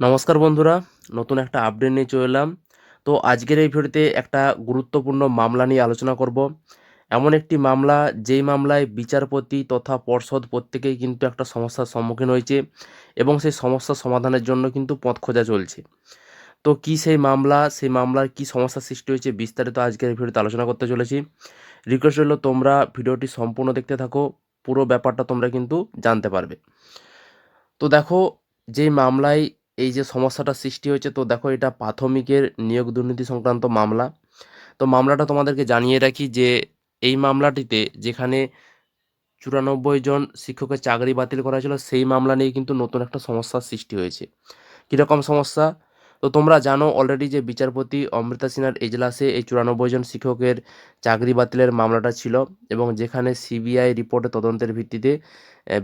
নমস্কার বন্ধুরা, নতুন একটা আপডেট নিয়ে চলে এলাম। তো আজকের এই ভিডিওতে একটা গুরুত্বপূর্ণ মামলা নিয়ে আলোচনা করব। এমন একটি মামলা, যেই মামলায় বিচারপতি তথা পর্ষদ প্রত্যেকেই কিন্তু একটা সমস্যার সম্মুখীন হয়েছে এবং সেই সমস্যার সমাধানের জন্য কিন্তু পথ খোঁজা চলছে। তো কি সেই মামলা, সেই মামলার কি সমস্যার সৃষ্টি হয়েছে বিস্তারিত আজকের এই ভিডিওতে আলোচনা করতে চলেছি। রিকোয়েস্ট হলো তোমরা ভিডিওটি সম্পূর্ণ দেখতে থাকো, পুরো ব্যাপারটা তোমরা কিন্তু জানতে পারবে। তো দেখো, যেই মামলায় এই যে সমস্যাটা সৃষ্টি হয়েছে, তো দেখো এটা প্রাথমিকের নিয়োগ দুর্নীতি সংক্রান্ত মামলা। তো মামলাটা তোমাদেরকে জানিয়ে রাখি যে, এই মামলাটিতে যেখানে চুরানব্বই জন শিক্ষকের চাকরি বাতিল করা ছিল সেই মামলা নিয়ে কিন্তু নতুন একটা সমস্যার সৃষ্টি হয়েছে। কীরকম সমস্যা? তো তোমরা জানো অলরেডি যে বিচারপতি অমৃতা সিনহার এজলাসে এই চুরানব্বই জন শিক্ষকের চাকরি বাতিলের মামলাটা ছিল এবং যেখানে সিবিআই রিপোর্টে তদন্তের ভিত্তিতে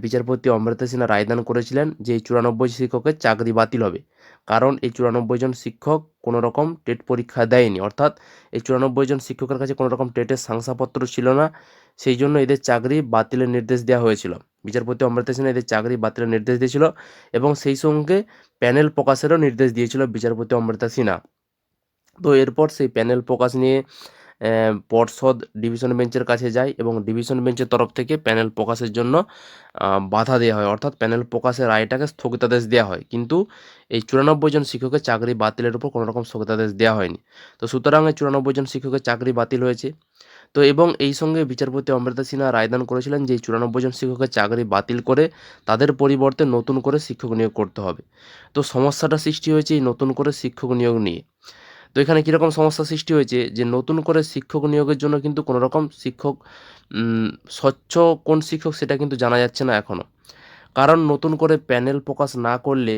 বিচারপতি অমৃতা সিনহা রায়দান করেছিলেন যে এই চুরানব্বই শিক্ষকের চাকরি বাতিল হবে। কারণ এই চুরানব্বই জন শিক্ষক কোনো রকম টেট পরীক্ষা দেয়নি। অর্থাৎ এই চুরানব্বই জন শিক্ষকের কাছে কোনো রকম টেটের শংসাপত্র ছিল না। সেই জন্য এদের চাকরি বাতিলের নির্দেশ দেওয়া হয়েছিল। বিচারপতি অমৃতা সিনহা এদের চাকরি বাতিলের নির্দেশ দিয়েছিল এবং সেই সঙ্গে প্যানেল প্রকাশেরও নির্দেশ দিয়েছিল বিচারপতি অমৃতা সিনহা। তো এরপর সেই প্যানেল প্রকাশ নিয়ে পর্ষদ ডিভিশন বেঞ্চের কাছে যায় এবং ডিভিশন বেঞ্চের তরফ থেকে প্যানেল প্রকাশের জন্য বাধা দেওয়া হয়। অর্থাৎ প্যানেল প্রকাশের রায়টাকে স্থগিতাদেশ দেওয়া হয়। কিন্তু এই চুরানব্বই জন শিক্ষকের চাকরি বাতিলের উপর কোনো রকম স্থগিতাদেশ দেওয়া হয়নি। তো সুতরাং এই চুরানব্বই জন শিক্ষকের চাকরি বাতিল হয়েছে। তো এবং এই সঙ্গে বিচারপতি অমৃতা সিনহা রায়দান করেছিলেন যে চুরানব্বই জন শিক্ষকের চাকরি বাতিল করে তাদের পরিবর্তে নতুন করে শিক্ষক নিয়োগ করতে হবে। তো সমস্যাটা সৃষ্টি হয়েছে এই নতুন করে শিক্ষক নিয়োগ নিয়ে। তো এখানে কীরকম সমস্যা সৃষ্টি হয়েছে? যে নতুন করে শিক্ষক নিয়োগের জন্য কিন্তু কোনো রকম শিক্ষক স্বচ্ছ কোন শিক্ষক সেটা কিন্তু জানা যাচ্ছে না এখনও কারণ নতুন করে প্যানেল প্রকাশ না করলে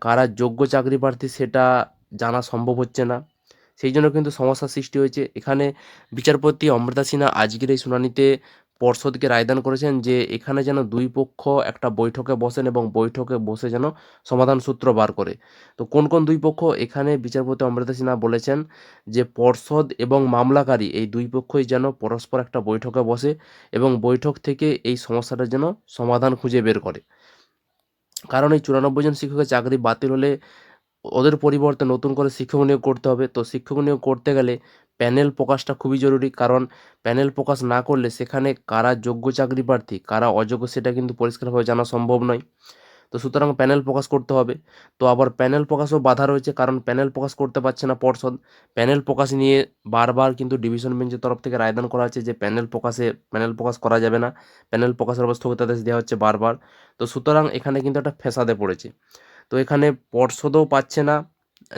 কারা যোগ্য চাকরি প্রার্থী সেটা জানা সম্ভব হচ্ছে না। সেই জন্য কিন্তু সমস্যার সৃষ্টি হয়েছে। এখানে বিচারপতি অমৃতা সিনহা আজকের এই শুনানিতে পর্ষদকে রায়দান করেছেন যে এখানে যেন দুই পক্ষ একটা বৈঠকে বসেন এবং বৈঠকে বসে যেন সমাধান সূত্র বার করে। তো কোন কোন দুই পক্ষ? এখানে বিচারপতি অমৃতা সিনহা বলেছেন যে পর্ষদ এবং মামলাকারী এই দুই পক্ষই যেন পরস্পর একটা বৈঠকে বসে এবং বৈঠক থেকে এই সমস্যাটার যেন সমাধান খুঁজে বের করে। কারণ এই চুরানব্বই জন শিক্ষকের চাকরি বাতিল হলে ওদের পরিবর্তে নতুন করে শিক্ষক নিয়োগ করতে হবে। তো শিক্ষক নিয়োগ করতে গেলে প্যানেল প্রকাশটা খুবই জরুরি। কারণ প্যানেল প্রকাশ না করলে সেখানে কারা যোগ্য চাকরি প্রার্থী, কারা অযোগ্য সেটা কিন্তু পরিষ্কারভাবে জানা সম্ভব নয়। তো সুতরাং প্যানেল প্রকাশ করতে হবে। তো আবার প্যানেল প্রকাশও বাধা রয়েছে, কারণ প্যানেল প্রকাশ করতে পারছে না পর্ষদ। প্যানেল প্রকাশ নিয়ে বারবার কিন্তু ডিভিশন বেঞ্চের তরফ থেকে রায়দান করা হচ্ছে যে প্যানেল প্রকাশে প্যানেল প্রকাশ করা যাবে না। প্যানেল প্রকাশের অবস্থা স্থগিতাদেশ দেওয়া হচ্ছে বারবার। তো সুতরাং এখানে কিন্তু একটা ফ্যাসাদে পড়েছে। তো এখানে পর্ষদও পাচ্ছে না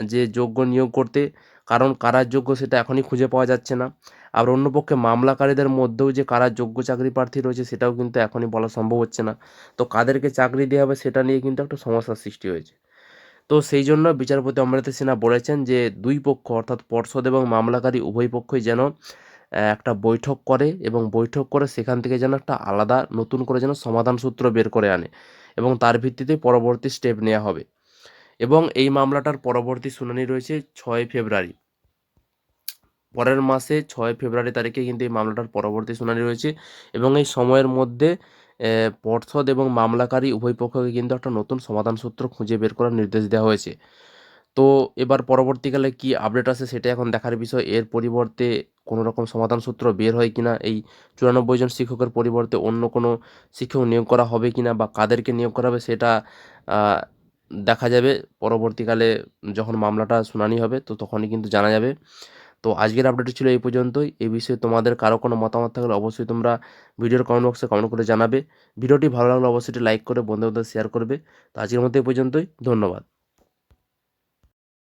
যে যোগ্য নিয়োগ করতে। কারণ কারা যোগ্য সেটা এখনই খুঁজে পাওয়া যাচ্ছে না। আর অন্যপক্ষে মামলাকারীদের মধ্যেও যে কারা যোগ্য চাকরি প্রার্থী রয়েছে সেটাও কিন্তু এখনই বলা সম্ভব হচ্ছে না। তো কাদেরকে চাকরি দেওয়া হবে সেটা নিয়ে কিন্তু একটা সমস্যার সৃষ্টি হয়েছে। তো সেই জন্য বিচারপতি অমৃতা সিনহা বলেছেন যে দুই পক্ষ অর্থাৎ পর্ষদ এবং মামলাকারী উভয় পক্ষই যেন একটা বৈঠক করে এবং বৈঠক করে সেখান থেকে যেন একটা আলাদা, নতুন করে যেন সমাধান সূত্র বের করে আনে। এবং তার ভিত্তিতে পরবর্তী স্টেপ নেওয়া হবে। এবং এই মামলাটার পরবর্তী শুনানি রয়েছে ছয় ফেব্রুয়ারি। পরের মাসে ছয় ফেব্রুয়ারি তারিখে কিন্তু এই মামলাটার পরবর্তী শুনানি রয়েছে এবং এই সময়ের মধ্যে পর্ষদ এবং মামলাকারী উভয় পক্ষকে কিন্তু একটা নতুন সমাধান সূত্র খুঁজে বের করার নির্দেশ দেওয়া হয়েছে। তো এবার পরবর্তীকালে কি আপডেট আসে সেটা এখন দেখার বিষয়। এর পরিবর্তে কোনো রকম সমাধান সূত্র বের হয় কিনা, এই চুরানব্বই জন শিক্ষকের পরিবর্তে অন্য কোনো শিক্ষক নিয়োগ করা হবে কিনা বা কাদেরকে নিয়োগ করা হবে সেটা দেখা যাবে। পরবর্তীকালে যখন মামলাটা শুনানি হবে তো তখনই কিন্তু জানা যাবে। তো আজকের আপডেট ছিল এই পর্যন্তই। এই বিষয়ে তোমাদের কারও কোনো মতামত থাকলে অবশ্যই তোমরা ভিডিওর কমেন্ট বক্সে কমেন্ট করে জানাবে। ভিডিওটি ভালো লাগলে অবশ্যই লাইক করে বন্ধুদের শেয়ার করবে। তো আজকের মতো এই পর্যন্তই। ধন্যবাদ।